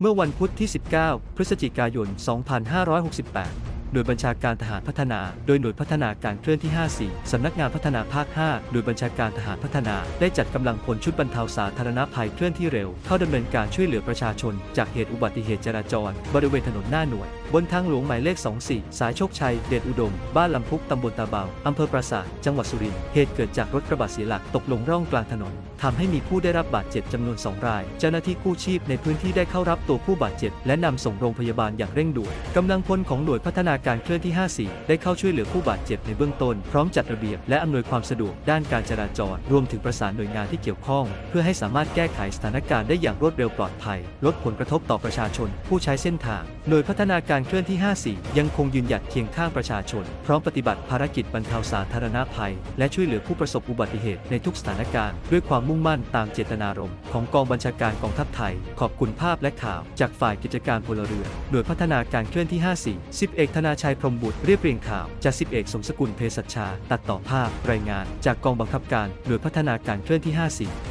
เมื่อวันพุธที่ 19 พฤศจิกายน 2568 น่วยบัญชาการทหารพัฒนา โดยหน่วยพัฒนาการเคลื่อนที่ 54 สำนักงานพัฒนาภาค5โดยบัญชาการทหารพัฒนา ได้จัดกำลังพลชุดบรรเทาสาธารณภัยเคลื่อนที่เร็ว เข้าดำเนินการช่วยเหลือประชาชน จากเหตุอุบัติเหตุจราจร บริเวณถนนหน้าหน่วย บนทางหลวงหมายเลข 24 สายโชคชัย เดชอุดม บ้านลำพุกตำบลตาเบาอำเภอปราสาท จังหวัดสุรินทร์ เหตุเกิดจากรถกระบะเสียหลักตกลงร่องกลางถนนทำให้มีผู้ได้รับบาดเจ็บจำนวน 2 ราย เจ้าหน้าที่กู้ชีพในพื้นที่ได้เข้ารับตัวผู้บาดเจ็บ และนำส่งโรงพยาบาลอย่างเร่งด่วนกำลังพลของหน่วยพัฒนาการเคลื่อนที่ 54 ได้เข้าช่วยเหลือผู้บาดเจ็บในเบื้องต้น พร้อมจัดระเบียบและอำนวยความสะดวกด้านการจราจร รวมถึงประสานหน่วยงานที่เกี่ยวข้อง เพื่อให้สามารถแก้ไขสถานการณ์ได้อย่างรวดเร็วปลอดภัย ลดผลกระทบต่อประชาชน ผู้ใช้เส้นทางหน่วยพัฒนาการเคลื่อนที่ 54 ยังคงยืนหยัดเคียงข้างประชาชน พร้อมปฏิบัติภารกิจบรรเทาสาธารณภัย และช่วยเหลือผู้ประสบอุบัติเหตุในทุกสถานการณ์ ด้วยความมุ่งมั่นตามเจตนารมณ์ของกองบัญชาการกองทัพไทย ขอบคุณภาพและข่าว จากฝ่ายกิจการพลเรือนหน่วยพัฒนาการเคลื่อนที่ 54 10เอกธนาชัยพรหมบุตรเรียบเรียงข่าวจากสิบเอกสมสกุลเภสัชชา ตัดต่อภาพ รายงาน จากกองบังคับการหน่วยพัฒนาการเคลื่อนที่ 54